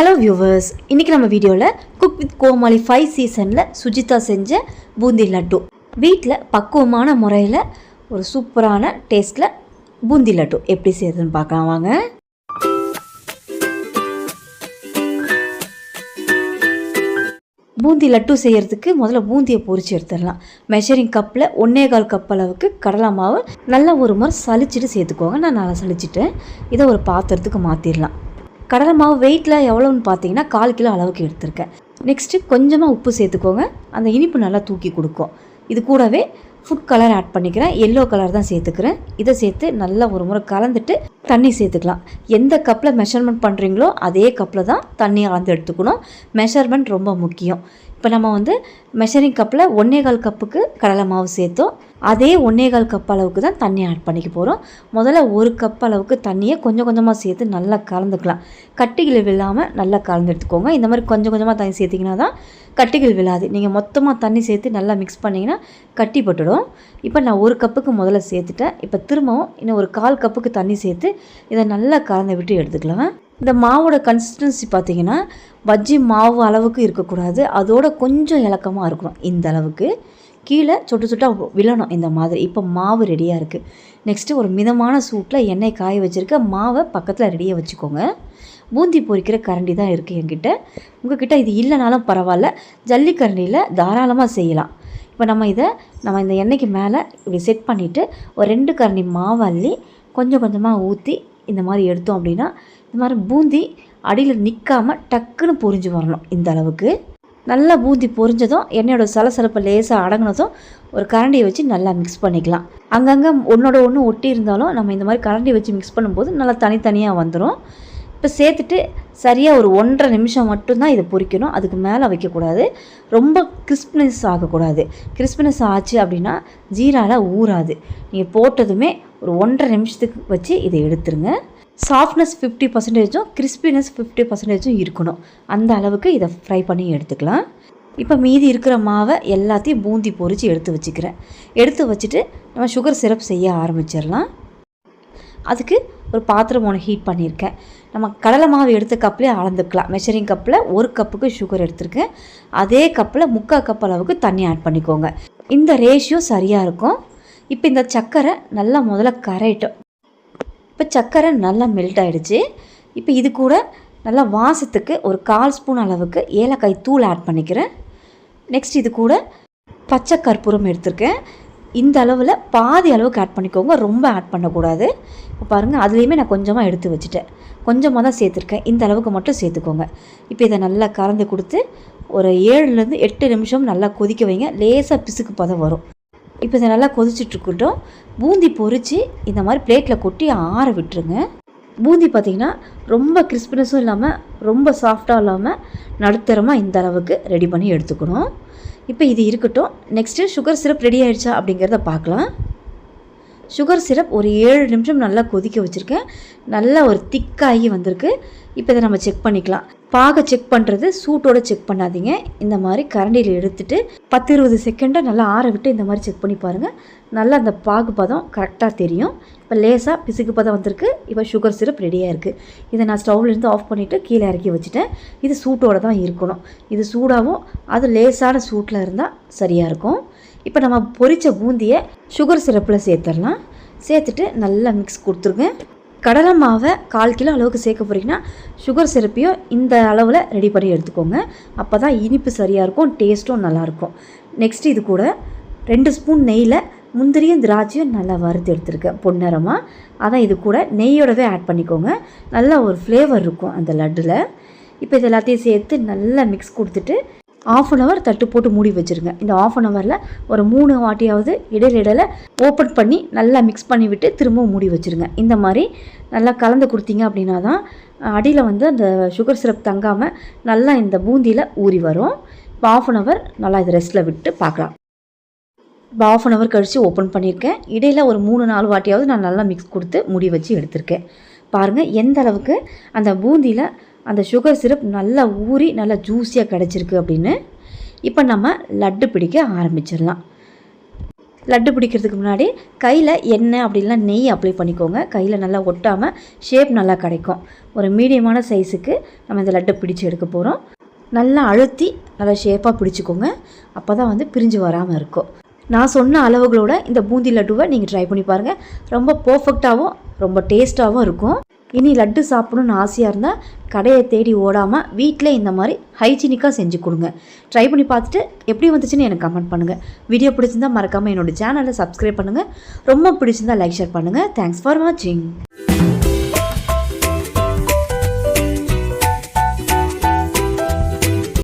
Hello viewers இன்றைக்கி நம்ம வீடியோவில் குக் வித் கோமாளி ஃபைவ் சீசனில் சுஜிதா செஞ்ச பூந்தி லட்டு. வீட்டில் பக்குவமான முறையில் ஒரு சூப்பரான டேஸ்ட்டில் பூந்தி லட்டு. எப்படி செய்யுதுன்னு பார்க்கலாம் வாங்க. பூந்தி லட்டு செய்கிறதுக்கு முதல்ல பூந்தியை பொறிச்சு எடுத்துடலாம். மெஷரிங் கப்பில் ஒன்னே கால் கப் அளவுக்கு கடலை மாவு நல்லா ஒரு முறை சலிச்சிட்டு சேர்த்துக்கோங்க. நான் நல்லா சளிச்சிட்டேன். இதை ஒரு பாத்திரத்துக்கு மாற்றிடலாம் கடலை மாவு வெயிட்டில் எவ்வளோன்னு பார்த்தீங்கன்னா கால் கிலோ அளவுக்கு எடுத்திருக்கேன். நெக்ஸ்ட்டு கொஞ்சமாக உப்பு சேர்த்துக்கோங்க. அந்த இனிப்பு நல்லா தூக்கி கொடுக்கும். இது கூடவே ஃபுட் கலர் ஆட் பண்ணிக்கிறேன். எல்லோ கலர் தான் சேர்த்துக்கிறேன். இதை சேர்த்து நல்லா ஒரு முறை கலந்துட்டு தண்ணி சேர்த்துக்கலாம். எந்த கப்பில் மெஷர்மெண்ட் பண்ணுறீங்களோ அதே கப்பில் தான் தண்ணி அளந்து எடுத்துக்கணும். மெஷர்மெண்ட் ரொம்ப முக்கியம். இப்போ நம்ம வந்து மெஷரிங் கப்பில் ஒன்றே கால் கப்புக்கு கடலை மாவு சேர்த்தோம். அதே ஒன்றே கால் கப் அளவுக்கு தான் தண்ணி ஆட் பண்ணிக்க போகிறோம் முதல்ல ஒரு கப் அளவுக்கு தண்ணியை கொஞ்சம் கொஞ்சமாக சேர்த்து நல்லா கலந்துக்கலாம். கட்டிகள் விழாமல் நல்லா கலந்து எடுத்துக்கோங்க. இந்த மாதிரி கொஞ்சம் கொஞ்சமாக தண்ணி சேர்த்திங்கன்னா தான் கட்டிகள் விழாது. நீங்கள் மொத்தமாக தண்ணி சேர்த்து நல்லா மிக்ஸ் பண்ணிங்கன்னா கட்டி போட்டுடும். இப்போ நான் ஒரு கப்புக்கு முதல்ல சேர்த்துட்டேன். இப்போ திரும்பவும் இன்னும் ஒரு கால் கப்புக்கு தண்ணி சேர்த்து இதை நல்லா கலந்து விட்டு எடுத்துக்கலாம். இந்த மாவோட கன்சிஸ்டன்சி பார்த்தீங்கன்னா பஜ்ஜி மாவு அளவுக்கு இருக்கக்கூடாது. அதோட கொஞ்சம் இலக்கமாக இருக்கணும் இந்த அளவுக்கு. கீழே சொட்டு சொட்டாக விழணும் இந்த மாதிரி. இப்போ மாவு ரெடியாக இருக்குது நெக்ஸ்ட்டு ஒரு மிதமான சூட்டில் எண்ணெய் காய வச்சுருக்க மாவை பக்கத்தில் ரெடியாக வச்சுக்கோங்க. பூந்தி பொரிக்கிற கரண்டி தான் இருக்குது என்கிட்ட. உங்ககிட்ட இது இல்லைனாலும் பரவாயில்ல. ஜல்லிக்கரண்டியில் தாராளமாக செய்யலாம். இப்போ நம்ம இதை நம்ம இந்த எண்ணெய்க்கு மேலே இப்படி செட் பண்ணிவிட்டு ஒரு ரெண்டு கரண்டி மாவு அள்ளி கொஞ்சம் கொஞ்சமாக ஊற்றி இந்த மாதிரி எடுத்தோம் அப்படின்னா இந்த மாதிரி பூந்தி அடியில் நிற்காம டக்குன்னு பொரிஞ்சு வரணும் இந்த அளவுக்கு. நல்லா பூந்தி பொரிஞ்சதும் எண்ணெயோட சலசலப்பை லேசாக அடங்கினதும் ஒரு கரண்டியை வச்சு நல்லா மிக்ஸ் பண்ணிக்கலாம். அங்கங்கே ஒன்றோட ஒன்று ஒட்டி இருந்தாலும் நம்ம இந்த மாதிரி கரண்டி வச்சு மிக்ஸ் பண்ணும்போது நல்லா தனித்தனியாக வந்துடும் இப்போ சேர்த்துட்டு சரியாக ஒரு ஒன்றரை நிமிஷம் மட்டும்தான் இதை பொரிக்கணும் அதுக்கு மேலே வைக்கக்கூடாது. ரொம்ப கிறிஸ்பினஸ் ஆகக்கூடாது. கிறிஸ்பினஸ் ஆச்சு அப்படின்னா ஜீராவில் ஊறாது. நீங்கள் போட்டதுமே ஒரு ஒன்றரை நிமிஷத்துக்கு வச்சு இதை எடுத்துருங்க. சாஃப்ட்னஸ் ஃபிஃப்டி பர்சன்டேஜும் கிறிஸ்பினஸ் ஃபிஃப்டி பர்சன்டேஜும் இருக்கணும். அந்த அளவுக்கு இதை ஃப்ரை பண்ணி எடுத்துக்கலாம். இப்போ மீதி இருக்கிற மாவை எல்லாத்தையும் பூந்தி பொரித்து எடுத்து வச்சுக்கிறேன். எடுத்து வச்சுட்டு நம்ம சுகர் சிரப் செய்ய ஆரம்பிச்சிடலாம். அதுக்கு ஒரு பாத்திரம் ஒன்று ஹீட் பண்ணியிருக்கேன். நம்ம கடலை மாவு எடுத்த கப்லேயே அளந்துக்கலாம். மெஷரிங் கப்பில் ஒரு கப்புக்கு சுகர் எடுத்திருக்கேன். அதே கப்பில் முக்கால் கப் அளவுக்கு தண்ணி ஆட் பண்ணிக்கோங்க. இந்த ரேஷியோ சரியாக இருக்கும். இப்போ இந்த சர்க்கரை நல்லா முதல்ல கரையிட்டோம். இப்போ சர்க்கரை நல்லா மெல்ட் ஆகிடுச்சு இப்போ இது கூட நல்லா வாசத்துக்கு ஒரு கால் ஸ்பூன் அளவுக்கு ஏலக்காய் தூள் ஆட் பண்ணிக்கிறேன். நெக்ஸ்ட் இது கூட பச்சை கற்பூரம் எடுத்திருக்கேன். இந்த அளவில் பாதி அளவுக்கு ஆட் பண்ணிக்கோங்க. ரொம்ப ஆட் பண்ணக்கூடாது. இப்போ பாருங்கள் அதுலேயுமே நான் கொஞ்சமாக எடுத்து வச்சுட்டேன். கொஞ்சமாக தான் சேர்த்துருக்கேன். இந்த அளவுக்கு மட்டும் சேர்த்துக்கோங்க. இப்போ இதை நல்லா கலந்து கொடுத்து ஒரு ஏழுலேருந்து எட்டு நிமிஷம் நல்லா கொதிக்க வைங்க. லேசாக பிசுக்கு பதம் வரும். இப்போ இதை நல்லா கொதிச்சிட்ருக்கட்டும் பூந்தி பொரித்து இந்த மாதிரி பிளேட்டில் கொட்டி ஆற விட்டுருங்க. பூந்தி பார்த்திங்கன்னா ரொம்ப கிறிஸ்பினஸும் இல்லாமல் ரொம்ப சாஃப்டாக இல்லாமல் நடுத்தரமாக இந்த அளவுக்கு ரெடி பண்ணி எடுத்துக்கணும். இப்போ இது இருக்கட்டும். நெக்ஸ்ட்டு சுகர் சிரப் ரெடி ஆகிடுச்சா அப்படிங்கிறத பார்க்கலாம். சுகர் சிரப் ஒரு ஏழு நிமிஷம் நல்லா கொதிக்க வச்சுருக்கேன். நல்லா ஒரு திக்காகி வந்திருக்கு. இப்போ இதை நம்ம செக் பண்ணிக்கலாம். பாகை செக் பண்ணுறது சூட்டோட செக் பண்ணாதீங்க. இந்த மாதிரி கரண்டியில் எடுத்துகிட்டு பத்து இருபது செகண்டை நல்லா ஆற விட்டு இந்த மாதிரி செக் பண்ணி பாருங்கள் நல்லா அந்த பாகு பதம் கரெக்டாக தெரியும். இப்போ லேசாக பிசுக்கு பதம் வந்திருக்கு. இப்போ சுகர் சிரப் ரெடியாக இருக்குது இதை நான் ஸ்டவ்லேருந்து ஆஃப் பண்ணிவிட்டு கீழே இறக்கி வச்சுட்டேன். இது சூட்டோடு தான் இருக்கணும். இது சூடாகவும் அது லேசான சூட்டில் இருந்தால் சரியாக இருக்கும். இப்போ நம்ம பொரித்த பூந்தியை சுகர் சிரப்பில் சேர்த்துடலாம். சேர்த்துட்டு நல்லா மிக்ஸ் கொடுத்துருங்க. கடலை மாவை கால் கிலோ அளவுக்கு சேர்க்க போகிறீங்கன்னா சுகர் சிரப்பியோ இந்த அளவில் ரெடி பண்ணி எடுத்துக்கோங்க. அப்போ தான் இனிப்பு சரியாக இருக்கும் டேஸ்ட்டும் நல்லாயிருக்கும் நெக்ஸ்ட் இது கூட ரெண்டு ஸ்பூன் நெய்யில் முந்திரியும் திராட்சையும் நல்லா வறுத்து எடுத்துருக்கேன் பொன்னிறமாக அதான் இது கூட நெய்யோடவே ஆட் பண்ணிக்கோங்க. நல்லா ஒரு ஃப்ளேவர் இருக்கும் அந்த லட்டில். இப்போ இது எல்லாத்தையும் சேர்த்து நல்லா மிக்ஸ் கொடுத்துட்டு ஆஃப் அன் ஹவர் தட்டு போட்டு மூடி வச்சுருங்க. இந்த ஆஃப் அன் ஹவரில் ஒரு மூணு வாட்டியாவது இடையில இடையில ஓப்பன் பண்ணி நல்லா மிக்ஸ் பண்ணி விட்டு திரும்பவும் மூடி வச்சுருங்க. இந்த மாதிரி நல்லா கலந்து கொடுத்தீங்க அப்படின்னா தான் அடியில் வந்து அந்த சுகர் சிரப் தங்காமல் நல்லா இந்த பூந்தியில் ஊறி வரும். இப்போ ஆஃப் அன் ஹவர் நல்லா இதை ரெஸ்ட்டில் விட்டு பார்க்கலாம். இப்போ ஆஃப் அன் ஹவர் கழித்து ஓப்பன் பண்ணியிருக்கேன். இடையில் ஒரு மூணு நாலு வாட்டியாவது நான் நல்லா மிக்ஸ் கொடுத்து முடி வச்சு எடுத்திருக்கேன். பாருங்கள் எந்த அளவுக்கு அந்த பூந்தியில் அந்த சுகர் சிரப் நல்லா ஊறி நல்லா ஜூஸியாக கிடச்சிருக்கு அப்படின்னு இப்போ நம்ம லட்டு பிடிக்க ஆரம்பிச்சிடலாம். லட்டு பிடிக்கிறதுக்கு முன்னாடி கையில் எண்ணெய் அப்படின்லாம் நெய் அப்ளை பண்ணிக்கோங்க. கையில் நல்லா ஒட்டாமல் ஷேப் நல்லா கிடைக்கும். ஒரு மீடியமான சைஸுக்கு நம்ம இந்த லட்டை பிடிச்சி எடுக்க போகிறோம் நல்லா அழுத்தி நல்லா ஷேப்பாக பிடிச்சிக்கோங்க. அப்போ தான் வந்து பிரிஞ்சு வராமல் இருக்கும். நான் சொன்ன அளவுகளோட இந்த பூந்தி லட்டுவை நீங்கள் ட்ரை பண்ணி பாருங்கள் ரொம்ப பர்ஃபெக்டாகவும் ரொம்ப டேஸ்ட்டாகவும் இருக்கும். இனி லட்டு சாப்பிடணும்னு ஆசையாக இருந்தால் கடையை தேடி ஓடாமல் வீட்டில் இந்த மாதிரி ஹைஜீனிக்காக செஞ்சு கொடுங்க. ட்ரை பண்ணி பார்த்துட்டு எப்படி வந்துச்சுன்னு எனக்கு கமெண்ட் பண்ணுங்கள் வீடியோ பிடிச்சிருந்தா மறக்காமல் என்னோட சேனலை சப்ஸ்கிரைப் பண்ணுங்கள் ரொம்ப பிடிச்சிருந்தா லைக் ஷேர் பண்ணுங்கள் தேங்க்ஸ் ஃபார் வாட்சிங்